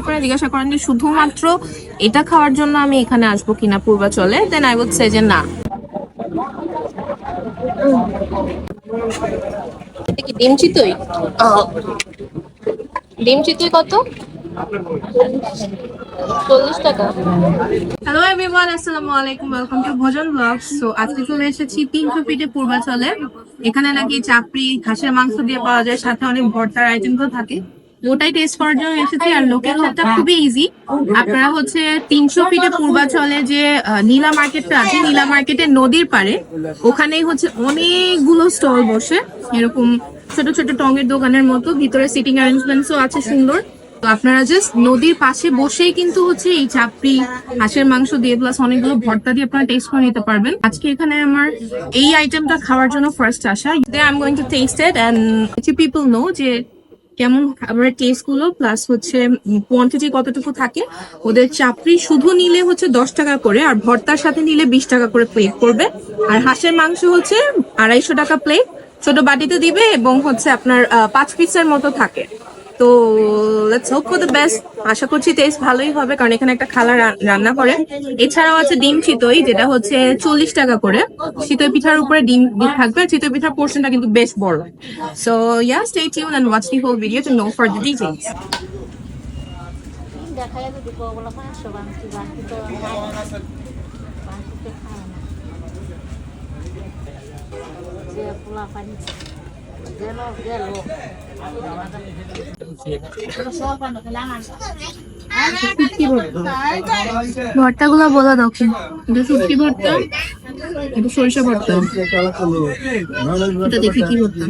আপনারা জিজ্ঞাসা করেন যে শুধুমাত্র এটা খাওয়ার জন্য আমি এখানে আসব কিনা পূর্বাচলে দেন আই উড সে যে না। ডিম কত? হ্যালো আসসালামু আলাইকুম ভোজন আজকে চলে এসেছি তিনশো এখানে নাকি চাপড়ি হাঁসের মাংস দিয়ে পাওয়া যায়, সাথে অনেক ভর্তার আইটেম থাকে। ওটাই টেস্ট করার জন্য এসেছি আর লোকেশনটা খুবই ইজি আপনারা হচ্ছে তিনশো ফিটে পূর্বাচলে যে নীলা মার্কেটটা আছে নীলা মার্কেটের নদীর পাড়ে ওখানেই হচ্ছে অনেকগুলো স্টল বসে। এরকম ছোট ছোট টঙের দোকানের মতো ভিতরে সিটিং অ্যারেঞ্জমেন্টসও আছে সুন্দর। তো আপনারা জাস্ট নদীর পাশে বসেই কিন্তু হচ্ছে এই চাপড়ি হাঁসের মাংস দিয়ে প্লাস অনেকগুলো ভর্তা দিয়ে আপনারা টেস্ট করে নিতে পারবেন। আজকে এখানে আমার এই আইটেমটা খাওয়ার জন্য ফার্স্ট আসা। They I am going to taste it and people know যে কেমন খাবারের টেস্টগুলো প্লাস হচ্ছে কোয়ান্টিটি কতটুকু থাকে, ওদের চাপড়ি শুধু নিলে হচ্ছে দশ টাকা করে, আর ভর্তার সাথে নিলে বিশ টাকা করে প্লেট করবে। আর হাঁসের মাংস হচ্ছে আড়াইশো টাকা প্লেট ছোট বাটিতে দিবে এবং হচ্ছে আপনার পাঁচ পিসের মতো থাকে। তো let's hope for the best আশা করছি টেস্ট ভালোই হবে, কারণ এখানে একটা খালা রান্না করে। এছাড়াও আছে ডিম চিতই যেটা হচ্ছে চল্লিশ টাকা করে। চিতই পিঠার উপরে ডিম থাকবে চিতই পিঠার পোর্শনটা কিন্তু বেশ বড়। So yeah stay tune and watch the whole video to know for the details দেখায় যদি বগুলো পাঁচশো বাংতি বাকি তো বাকিতে খায় না। যে পোলা পানি গেল গেল ভর্তা গুলো বলা দাও কি ভর্তা? এটা সরিষা ভর্তা। এটা দেখি কি ভর্তা?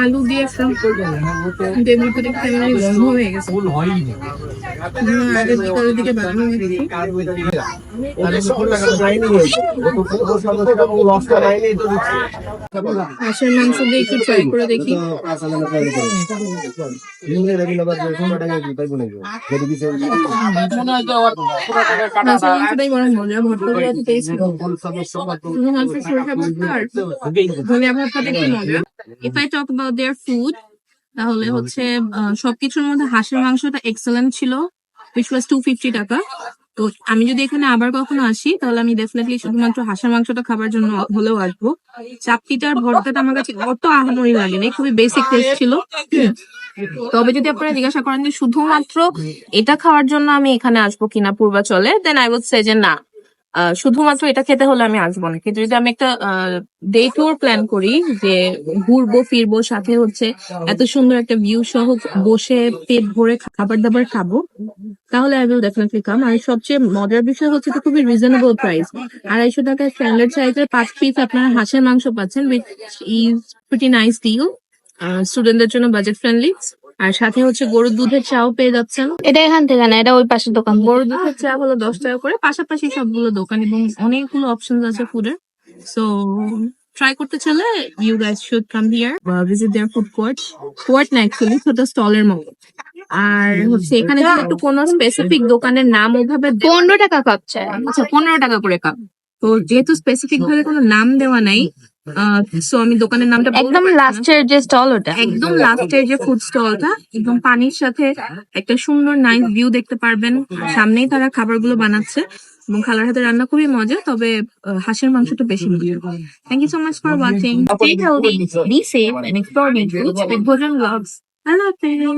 আলু দিয়ে একটা করে হয়ে গেছে। বিকালের দিকে বানানো হয়েছে। হাঁসের মাংস দিয়ে একটু ট্রাই করে দেখি। তাহলে হচ্ছে সবকিছুর মধ্যে হাঁসের মাংসটা এক্সেলেন্ট ছিল উইচ ওয়াজ টু ফিফটি টাকা। তো আমি যদি এখানে আবার কখনো আসি তাহলে আমি ডেফিনেটলি শুধুমাত্র হাঁসের মাংসটা খাবার জন্য হলেও আসব। চাপটিটার ভর্তাটা আমার কাছে অত আহামরি লাগেনি খুবই বেসিক টেস্ট ছিল। তবে যদি আপনারা জিজ্ঞাসা করেন যে শুধুমাত্র এটা খাওয়ার জন্য আমি এখানে আসব কিনা পূর্বাচলে দেন আই উড সে যে না শুধুমাত্র এটা খেতে হলে আমি আসব না। কিন্তু যদি আমি একটা ডে ট্যুর প্ল্যান করি যে ঘুরবো ফিরবো সাথে হচ্ছে এত সুন্দর একটা ভিউ সহ বসে পেট ভরে খাবার দাবার খাব তাহলে আই উইল ডেফিনেটলি কাম আর সবচেয়ে মজার বিষয় হচ্ছে তো খুবই রিজনেবল প্রাইস আড়াইশো টাকায় স্ট্যান্ডার্ড সাইজের পাঁচ পিস আপনারা হাঁসের মাংস পাচ্ছেন which is pretty nice deal স্টুডেন্টদের জন্য বাজেট ফ্রেন্ডলি আর সাথে হচ্ছে গরুর দুধের চাও পেয়ে যাচ্ছেন। এটা এখান থেকে না এটা ওই পাশের দোকান গরুর দুধের চা হলো দশ টাকা করে পাশাপাশি সবগুলো দোকান এবং অনেকগুলো অপশন আছে ফুডের সো ট্রাই করতে চলে you guys should come here visit their food court court না অ্যাকচুয়ালি ছোট স্টলের মতো। আর হচ্ছে এখানে একটু কোনো স্পেসিফিক দোকানের নাম ওভাবে পনেরো টাকা কাপ চায় আচ্ছা পনেরো টাকা করে কাপ তো যেহেতু স্পেসিফিক ভাবে কোনো নাম দেওয়া নাই সো আমি দোকানের নামটা একদম লাস্টের যে স্টল ওটা। একদম লাস্টের যে ফুড স্টলটা একদম পানির সাথে একটা সুন্দর নাইস ভিউ দেখতে পারবেন। সামনেই তারা খাবারগুলো বানাচ্ছে এবং খালার হাতে রান্না খুবই মজা তবে হাঁসের মাংসটা বেশি মজা thank you so much for watching stay healthy be safe and explore new foods with Bhojan blogs I love you